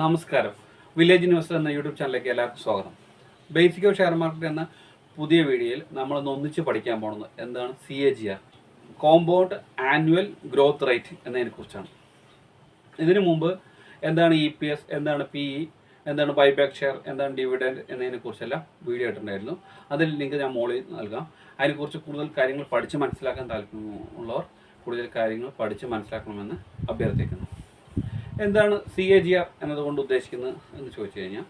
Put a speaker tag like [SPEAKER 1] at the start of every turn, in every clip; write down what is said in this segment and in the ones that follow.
[SPEAKER 1] നമസ്കാരം. Village news എന്ന YouTube ചാനലിലേക്ക് എല്ലാവർക്കും സ്വാഗതം. ബേസിക് ഓഫ് ഷെയർ മാർക്കറ്റ് എന്ന പുതിയ വീഡിയോയിൽ നമ്മളൊന്ന് ഒന്നിച്ച് പഠിക്കാൻ പോകുന്നത് എന്താണ് C A G R compound annual growth rate എന്നതിനെ കുറിച്ചാണ് ഇതിനു മുമ്പ് എന്താണ് ഇ പി എസ് എന്താണ് പി ഇ എന്താണ് ബൈബാക്ക് ഷെയർ എന്താണ് ഡിവിഡൻഡ് എന്നതിനെ കുറിച്ചെല്ലാം വീഡിയോ ഇട്ടിട്ടുണ്ടായിരുന്നു. അതിൽ ലിങ്ക് ഞാൻ മോളിൽ നൽകാം. അതിനെക്കുറിച്ച് കൂടുതൽ കാര്യങ്ങൾ പഠിച്ച് മനസ്സിലാക്കാൻ താല്പര്യമുള്ളവർ കൂടുതൽ കാര്യങ്ങൾ പഠിച്ച് മനസ്സിലാക്കണമെന്ന് അഭ്യർത്ഥിക്കുന്നു. എന്താണ് സി എ ജി ആർ എന്നതുകൊണ്ട് ഉദ്ദേശിക്കുന്നത് എന്ന് ചോദിച്ചു കഴിഞ്ഞാൽ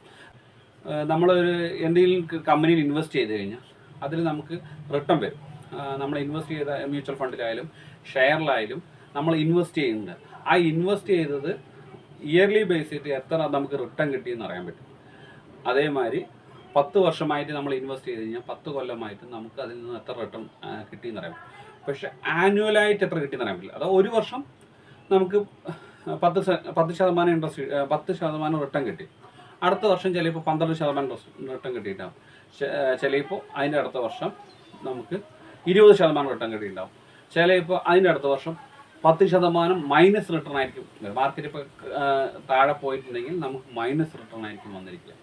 [SPEAKER 1] നമ്മളൊരു എന്തെങ്കിലും കമ്പനിയിൽ ഇൻവെസ്റ്റ് ചെയ്ത് കഴിഞ്ഞാൽ അതിൽ നമുക്ക് റിട്ടേൺ വരും. നമ്മൾ ഇൻവെസ്റ്റ് ചെയ്ത മ്യൂച്വൽ ഫണ്ടിലായാലും ഷെയറിലായാലും നമ്മൾ ഇൻവെസ്റ്റ് ചെയ്യുന്നുണ്ട്. ആ ഇൻവെസ്റ്റ് ചെയ്തത് ഇയർലി ബേസിട്ട് എത്ര നമുക്ക് റിട്ടേൺ കിട്ടിയെന്ന് അറിയാൻ പറ്റും. അതേമാതിരി പത്ത് വർഷമായിട്ട് നമ്മൾ ഇൻവെസ്റ്റ് ചെയ്ത് കഴിഞ്ഞാൽ പത്ത് കൊല്ലമായിട്ട് നമുക്ക് അതിൽ നിന്ന് എത്ര റിട്ടേൺ കിട്ടിയെന്ന് അറിയാം പക്ഷേ ആനുവലായിട്ട് എത്ര കിട്ടിയെന്ന് അറിയാൻ പറ്റില്ല. അതോ ഒരു വർഷം നമുക്ക് പത്ത് പത്ത് ശതമാനം ഇൻട്രസ്റ്റ് പത്ത് ശതമാനം റിട്ടേൺ കിട്ടി. അടുത്ത വർഷം ചിലപ്പോൾ പന്ത്രണ്ട് ശതമാനം റിട്ടേൺ കിട്ടിയിട്ടുണ്ടാവും. ചിലപ്പോൾ അതിന്റെ അടുത്ത വർഷം നമുക്ക് ഇരുപത് ശതമാനം റിട്ടേൺ കിട്ടിയിട്ടുണ്ടാവും. ചിലപ്പോൾ അതിന്റെ അടുത്ത വർഷം പത്ത് ശതമാനം മൈനസ് റിട്ടേൺ ആയിരിക്കും. മാർക്കറ്റ് ഇപ്പോൾ താഴെ പോയിട്ടുണ്ടെങ്കിൽ നമുക്ക് മൈനസ് റിട്ടേൺ ആയിരിക്കും വന്നിരിക്കുക.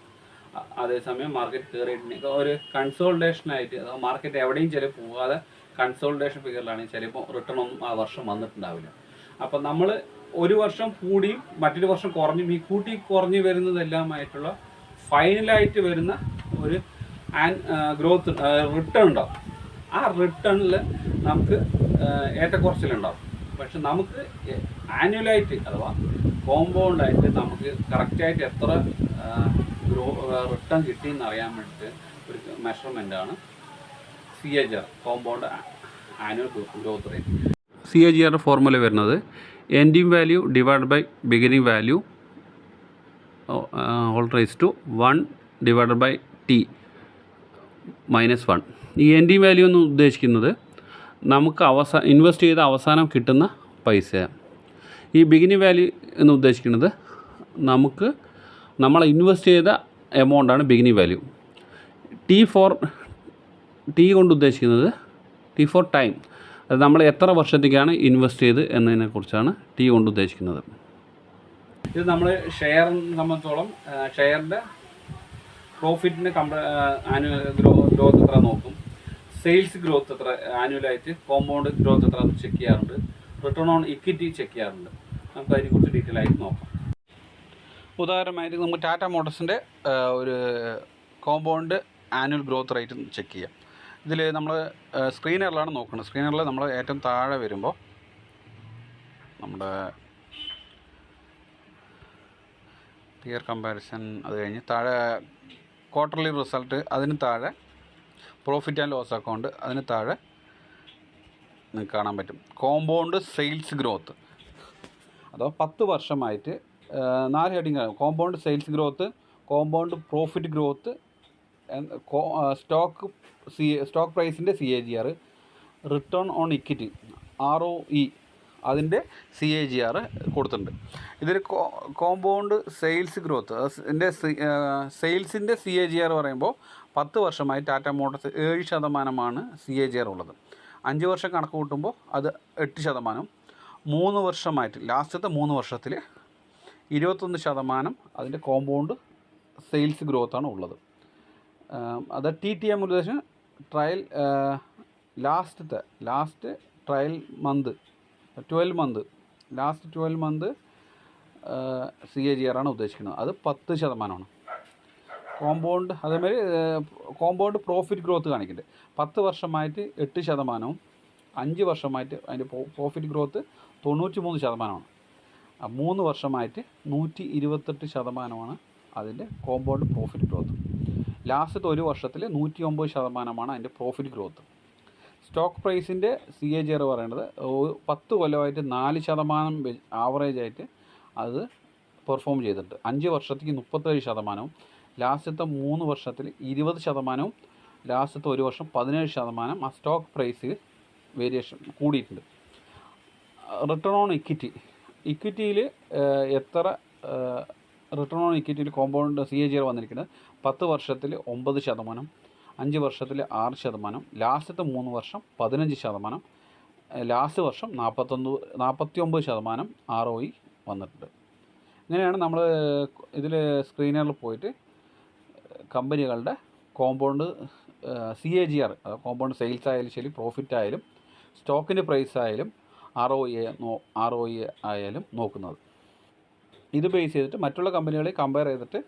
[SPEAKER 1] അതേസമയം മാർക്കറ്റ് കയറിയിട്ടുണ്ടെങ്കിൽ ഒരു കൺസോൾട്ടേഷനായിട്ട് അതായത് മാർക്കറ്റ് എവിടെയും ചില പോകാതെ കൺസോൾട്ടേഷൻ ഫിഗറിലാണെങ്കിൽ ചിലപ്പോൾ റിട്ടേൺ ഒന്നും ആ വർഷം വന്നിട്ടുണ്ടാവില്ല. അപ്പം നമ്മൾ ഒരു വർഷം കൂടിയും മറ്റൊരു വർഷം കുറഞ്ഞും ഈ കൂട്ടി കുറഞ്ഞു വരുന്നതെല്ലാമായിട്ടുള്ള ഫൈനലായിട്ട് വരുന്ന ഒരു ഗ്രോത്ത് റിട്ടേൺ ഉണ്ടാവും. ആ റിട്ടേണിൽ നമുക്ക് ഏറ്റക്കുറച്ചിലുണ്ടാവും. പക്ഷെ നമുക്ക് ആനുവലായിട്ട് അഥവാ കോമ്പൗണ്ടായിട്ട് നമുക്ക് കറക്റ്റായിട്ട് എത്ര ഗ്രോ റിട്ടേൺ കിട്ടിയെന്ന് അറിയാൻ വേണ്ടിയിട്ട് ഒരു മെഷർമെന്റാണ് C A G R compound annual growth rate C A G ആറിന്റെ ഫോർമുല വരുന്നത് ending value divide by beginning value all raise to one divide by T minus one ഈ എൻഡിങ് വാല്യൂ എന്ന് ഉദ്ദേശിക്കുന്നത് നമുക്ക് അവസാന ഇൻവെസ്റ്റ് ചെയ്ത അവസാനം കിട്ടുന്ന പൈസ ഈ ബിഗിനിങ് വാല്യൂ എന്ന് ഉദ്ദേശിക്കുന്നത് നമുക്ക് നമ്മൾ ഇൻവെസ്റ്റ് ചെയ്ത എമൗണ്ടാണ് beginning value T for T കൊണ്ട് ഉദ്ദേശിക്കുന്നത് ടി ഫോർ ടൈം അത് നമ്മൾ എത്ര വർഷത്തേക്കാണ് ഇൻവെസ്റ്റ് ചെയ്ത് എന്നതിനെക്കുറിച്ചാണ് ടി കൊണ്ട് ഉദ്ദേശിക്കുന്നത്. ഇത് നമ്മൾ ഷെയർ സംബന്ധിച്ചോളം ഷെയറിന്റെ പ്രോഫിറ്റിന്റെ കമ്പ ആനുവൽ ഗ്രോ ഗ്രോത്ത് എത്ര നോക്കും. സെയിൽസ് ഗ്രോത്ത് എത്ര ആനുവലായിട്ട് കോമ്പൗണ്ട് ഗ്രോത്ത് എത്ര ചെക്ക് ചെയ്യാറുണ്ട്. റിട്ടേൺ ഓൺ ഇക്വിറ്റി ചെക്ക് ചെയ്യാറുണ്ട്. നമുക്ക് അതിനെക്കുറിച്ച് ഡീറ്റെയിൽ ആയിട്ട് നോക്കാം. ഉദാഹരണമായിട്ട് നമുക്ക് ടാറ്റ മോട്ടോഴ്സിന്റെ ഒരു compound annual growth rate check ചെയ്യാം. ഇതിൽ നമ്മൾ സ്ക്രീനറിലാണ് നോക്കുന്നത് സ്ക്രീനറിൽ നമ്മൾ ഏറ്റവും താഴെ വരുമ്പോൾ നമ്മുടെ പിയർ കമ്പാരിസൺ അത് കഴിഞ്ഞ് താഴെ ക്വാർട്ടർലി റിസൾട്ട് അതിന് താഴെ പ്രോഫിറ്റ് ആൻഡ് ലോസ് അക്കൗണ്ട് അതിന് താഴെ നിങ്ങൾക്ക് കാണാൻ പറ്റും. Compound sales growth. അതോ പത്ത് വർഷമായിട്ട് നാല് heading compound sales growth compound profit growth stock C stock പ്രൈസിന്റെ C A G R return on equity R O E അതിന്റെ സി എ ജി ആർ കൊടുത്തിട്ടുണ്ട്. ഇതൊരു കോമ്പൗണ്ട് സെയിൽസ് ഗ്രോത്ത് എന്റെ സെയിൽസിന്റെ സി എ ജി ആർ പറയുമ്പോൾ പത്ത് വർഷമായി Tata motors ഏഴ് ശതമാനമാണ് സി എ ജി ആർ ഉള്ളത്. അഞ്ച് വർഷം കണക്ക് കൂട്ടുമ്പോൾ അത് എട്ട് ശതമാനം. മൂന്ന് വർഷമായിട്ട് ലാസ്റ്റത്തെ മൂന്ന് വർഷത്തിൽ ഇരുപത്തൊന്ന് ശതമാനം അതിന്റെ കോമ്പൗണ്ട് സെയിൽസ് ഗ്രോത്താണ് ഉള്ളത്. അത് ടി ടി എം ഉദ്ദേശം ട്രയൽ ലാസ്റ്റത്തെ last trial month twelve month last twelve month C A G R ആണ് ഉദ്ദേശിക്കുന്നത്. അത് പത്ത് ശതമാനമാണ്. കോമ്പൗണ്ട് അതേമാതിരി കോമ്പൗണ്ട് പ്രോഫിറ്റ് ഗ്രോത്ത് കാണിക്കുന്നുണ്ട് പത്ത് വർഷമായിട്ട് എട്ട് ശതമാനവും അഞ്ച് വർഷമായിട്ട് അതിന്റെ പ്രോഫിറ്റ് ഗ്രോത്ത് തൊണ്ണൂറ്റി മൂന്ന് ശതമാനമാണ്. മൂന്ന് വർഷമായിട്ട് നൂറ്റി ഇരുപത്തെട്ട് ശതമാനമാണ് അതിന്റെ കോമ്പൗണ്ട് പ്രോഫിറ്റ് ഗ്രോത്ത് ലാസ്റ്റത്തെ ഒരു വർഷത്തിൽ നൂറ്റി ഒമ്പത് ശതമാനമാണ് അതിന്റെ പ്രോഫിറ്റ് ഗ്രോത്ത് സ്റ്റോക്ക് പ്രൈസിന്റെ സി എ ജി ആർ പറയുന്നത് പത്ത് കൊല്ലമായിട്ട് നാല് ശതമാനം ആവറേജ് ആയിട്ട് അത് പെർഫോം ചെയ്തിട്ടുണ്ട്. അഞ്ച് വർഷത്തേക്ക് മുപ്പത്തേഴ് ശതമാനവും ലാസ്റ്റത്തെ മൂന്ന് വർഷത്തിൽ ഇരുപത് ശതമാനവും ലാസ്റ്റത്തെ ഒരു വർഷം പതിനേഴ് ശതമാനം ആ സ്റ്റോക്ക് പ്രൈസ് വേരിയേഷൻ കൂടിയിട്ടുണ്ട്. റിട്ടേൺ ഓൺ ഇക്വിറ്റി ഇക്വിറ്റിയിൽ എത്ര return on ഇക്വിറ്റിയിൽ compound C A G R വന്നിരിക്കുന്നത് പത്ത് വർഷത്തിൽ ഒമ്പത് ശതമാനം അഞ്ച് വർഷത്തിൽ ആറ് ശതമാനം ലാസ്റ്റത്തെ മൂന്ന് വർഷം പതിനഞ്ച് ശതമാനം ലാസ്റ്റ് വർഷം നാൽപ്പത്തൊന്ന് നാൽപ്പത്തി ഒമ്പത് ശതമാനം ആർ ഒ ഇ വന്നിട്ടുണ്ട്. ഇങ്ങനെയാണ് നമ്മൾ ഇതിൽ സ്ക്രീനറിൽ പോയിട്ട് കമ്പനികളുടെ compound C A G R compound sales ആയാലും ശരി പ്രോഫിറ്റ് ആയാലും സ്റ്റോക്കിന്റെ പ്രൈസ് ആയാലും R O A no R O A ആയാലും നോക്കുന്നത്. ഇത് ബേസ് ചെയ്തിട്ട് മറ്റുള്ള കമ്പനികളെ കമ്പയർ ചെയ്തിട്ട്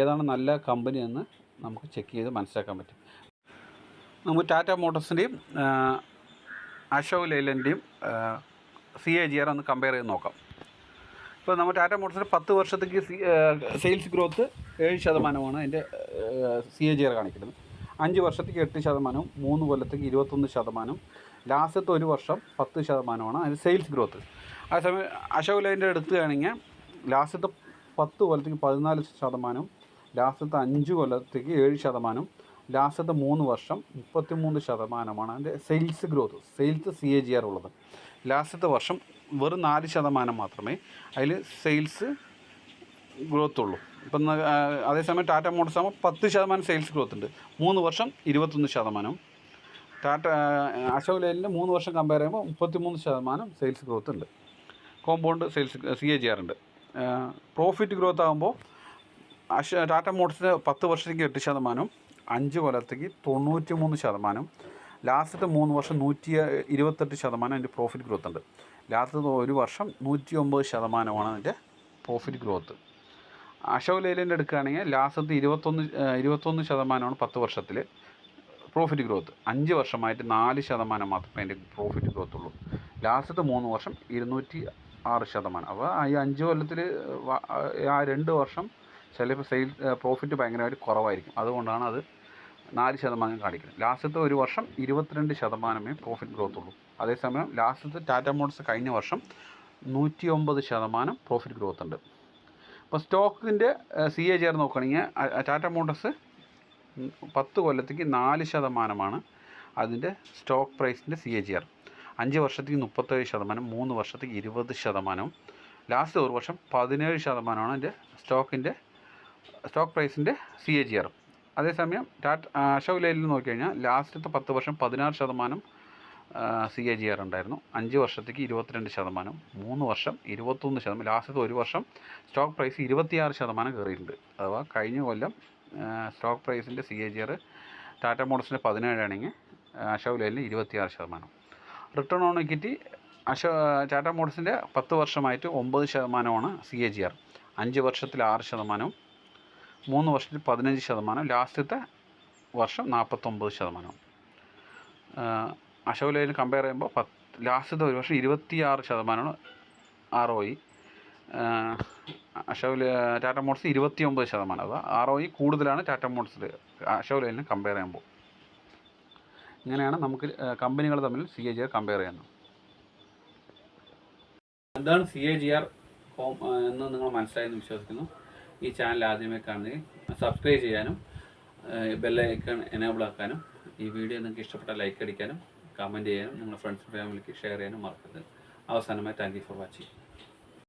[SPEAKER 1] ഏതാണ് നല്ല കമ്പനി എന്ന് നമുക്ക് ചെക്ക് ചെയ്ത് മനസ്സിലാക്കാൻ പറ്റും. നമുക്ക് ടാറ്റ മോട്ടോഴ്സിന്റെയും അശോക് ലേലന്റെയും സി എ ജി ആർ ഒന്ന് കമ്പയർ ചെയ്ത് നോക്കാം. ഇപ്പോൾ നമ്മൾ ടാറ്റ മോട്ടോഴ്സിന്റെ പത്ത് വർഷത്തേക്ക് സെയിൽസ് ഗ്രോത്ത് ഏഴ് ശതമാനമാണ് അതിന്റെ സി എ ജി ആർ കാണിക്കുന്നത്. അഞ്ച് വർഷത്തേക്ക് എട്ട് ശതമാനവും മൂന്ന് കൊല്ലത്തേക്ക് ഇരുപത്തൊന്ന് ശതമാനം ലാസ്റ്റത്തെ ഒരു വർഷം പത്ത് ശതമാനമാണ് അതിന്റെ സെയിൽസ് ഗ്രോത്ത് അതേസമയം അശോക് ലൈന്റെ എടുക്കുകയാണെങ്കിൽ ലാസ്റ്റത്തെ പത്ത് കൊല്ലത്തേക്ക് പതിനാല് ശതമാനം ലാസ്റ്റത്തെ അഞ്ച് കൊല്ലത്തേക്ക് ഏഴ് ശതമാനം ലാസ്റ്റത്തെ മൂന്ന് വർഷം മുപ്പത്തി മൂന്ന് ശതമാനമാണ് അതിന്റെ sales growth sales C A G R ഉള്ളത്. ലാസ്റ്റത്തെ വർഷം വെറും നാല് ശതമാനം മാത്രമേ അതിൽ സെയിൽസ് ഗ്രോത്ത് ഉള്ളൂ. ഇപ്പം അതേസമയം ടാറ്റ മോട്ടോഴ്സ് ആകുമ്പോൾ പത്ത് ശതമാനം സെയിൽസ് ഗ്രോത്ത് ഉണ്ട്. മൂന്ന് വർഷം ഇരുപത്തൊന്ന് ശതമാനം. ടാറ്റ അശോക് ലൈലിന്റെ മൂന്ന് വർഷം കമ്പയർ ചെയ്യുമ്പോൾ മുപ്പത്തി മൂന്ന് ശതമാനം സെയിൽസ് ഗ്രോത്ത് ഉണ്ട്. Compound sales C A G R ഉണ്ട്. പ്രോഫിറ്റ് ഗ്രോത്ത് ആകുമ്പോൾ അഷ ടാറ്റ മോട്ടോഴ്സിന് പത്ത് വർഷത്തേക്ക് എട്ട് ശതമാനം അഞ്ച് കൊല്ലത്തേക്ക് തൊണ്ണൂറ്റി മൂന്ന് ശതമാനം ലാസ്റ്റത്തെ മൂന്ന് വർഷം നൂറ്റി ഇരുപത്തെട്ട് ശതമാനം അതിന്റെ പ്രോഫിറ്റ് ഗ്രോത്ത് ഉണ്ട്. ലാസ്റ്റത്തെ ഒരു വർഷം നൂറ്റി ഒമ്പത് ശതമാനമാണ് അതിന്റെ പ്രോഫിറ്റ് ഗ്രോത്ത് അശോക് ലേലന്റെ എടുക്കുകയാണെങ്കിൽ ലാസ്റ്റത്തെ ഇരുപത്തൊന്ന് ഇരുപത്തൊന്ന് ശതമാനമാണ് പത്ത് വർഷത്തിൽ പ്രോഫിറ്റ് ഗ്രോത്ത് അഞ്ച് വർഷമായിട്ട് നാല് ശതമാനം മാത്രമേ അതിന്റെ പ്രോഫിറ്റ് ഗ്രോത്ത് ഉള്ളൂ. ലാസ്റ്റത്തെ മൂന്ന് വർഷം ഇരുന്നൂറ്റി ആറ് ശതമാനം. അപ്പോൾ ഈ അഞ്ച് കൊല്ലത്തിൽ ആ രണ്ട് വർഷം ചിലപ്പോൾ സെയിൽ പ്രോഫിറ്റ് ഭയങ്കരമായിട്ട് കുറവായിരിക്കും. അതുകൊണ്ടാണ് അത് നാല് ശതമാനം കാണിക്കുന്നത്. ലാസ്റ്റത്തെ ഒരു വർഷം ഇരുപത്തിരണ്ട് ശതമാനമേ പ്രോഫിറ്റ് ഗ്രോത്ത് ഉള്ളൂ. അതേസമയം ലാസ്റ്റത്തെ ടാറ്റ മോട്ടോഴ്സ് കഴിഞ്ഞ വർഷം നൂറ്റി ഒമ്പത് ശതമാനം പ്രോഫിറ്റ് ഗ്രോത്ത് ഉണ്ട്. അപ്പോൾ സ്റ്റോക്കിന്റെ സി എ ചേർന്ന് നോക്കുകയാണെങ്കിൽ ടാറ്റ മോട്ടോഴ്സ് പത്ത് കൊല്ലത്തേക്ക് നാല് ശതമാനമാണ് അതിന്റെ സ്റ്റോക്ക് പ്രൈസിന്റെ സി എ ജി അഞ്ച് വർഷത്തേക്ക് മുപ്പത്തേഴ് ശതമാനം മൂന്ന് വർഷത്തേക്ക് ഇരുപത് ശതമാനവും ലാസ്റ്റ് ഒരു വർഷം പതിനേഴ് ശതമാനമാണ് അതിന്റെ സ്റ്റോക്കിന്റെ സ്റ്റോക്ക് പ്രൈസിന്റെ സി എ ജി ആർ അതേസമയം ടാറ്റ അശോക് ലേലിൽ നോക്കിക്കഴിഞ്ഞാൽ ലാസ്റ്റത്തെ പത്ത് വർഷം പതിനാറ് ശതമാനം സി എ ജി ആർ ഉണ്ടായിരുന്നു. അഞ്ച് വർഷത്തേക്ക് ഇരുപത്തിരണ്ട് ശതമാനം മൂന്ന് വർഷം ഇരുപത്തൊന്ന് ശതമാനം ലാസ്റ്റത്തെ ഒരു വർഷം സ്റ്റോക്ക് പ്രൈസ് ഇരുപത്തിയാറ് ശതമാനം കയറിയിട്ടുണ്ട്. അഥവാ കഴിഞ്ഞ കൊല്ലം stock പ്രൈസിന്റെ C A G R Tata മോഡൽസിന്റെ പതിനേഴാണെങ്കിൽ അശോക് ലൈലിന് ഇരുപത്തിയാറ് ശതമാനം. റിട്ടേൺ ഓൺ ഇക്വിറ്റി അശോ ടാറ്റ മോട്ടോഴ്സിന്റെ പത്ത് വർഷമായിട്ട് ഒമ്പത് ശതമാനമാണ് സി എ ജി ആർ. അഞ്ച് വർഷത്തിൽ ആറ് ശതമാനം മൂന്ന് വർഷത്തിൽ പതിനഞ്ച് ശതമാനം ലാസ്റ്റത്തെ വർഷം നാൽപ്പത്തൊമ്പത് ശതമാനം അശോക് ലൈനിൽ കമ്പയർ ചെയ്യുമ്പോൾ പത്ത് ലാസ്റ്റത്തെ ഒരു വർഷം ഇരുപത്തിയാറ് ശതമാനമാണ് R O E. Ashok Tata Motors ഇരുപത്തി ഒമ്പത് ശതമാനം. അത് ആർ ഒ ഇ കൂടുതലാണ് ടാറ്റ മോട്ടോഴ്സിൽ അശോക് ലൈനിൽ കമ്പയർ ചെയ്യുമ്പോൾ. ഇങ്ങനെയാണ് നമുക്ക് കമ്പനികൾ തമ്മിൽ C A G R compare ചെയ്യുന്നത്. എന്താണ് സി എ ജി ആർ ഹോം എന്ന് നിങ്ങൾ മനസ്സിലായെന്ന് വിശ്വസിക്കുന്നു. ഈ ചാനൽ ആദ്യമേ കാണുകയും സബ്സ്ക്രൈബ് ചെയ്യാനും ബെല്ലൈക്കൺ എനേബിൾ ആക്കാനും ഈ വീഡിയോ നിങ്ങൾക്ക് ഇഷ്ടപ്പെട്ട ലൈക്ക് അടിക്കാനും കമന്റ് ചെയ്യാനും നിങ്ങളുടെ ഫ്രണ്ട്സ് ഫാമിലിക്ക് ഷെയർ ചെയ്യാനും മറക്കരുത്. അവസാനമായി താങ്ക് ഫോർ വാച്ചിങ്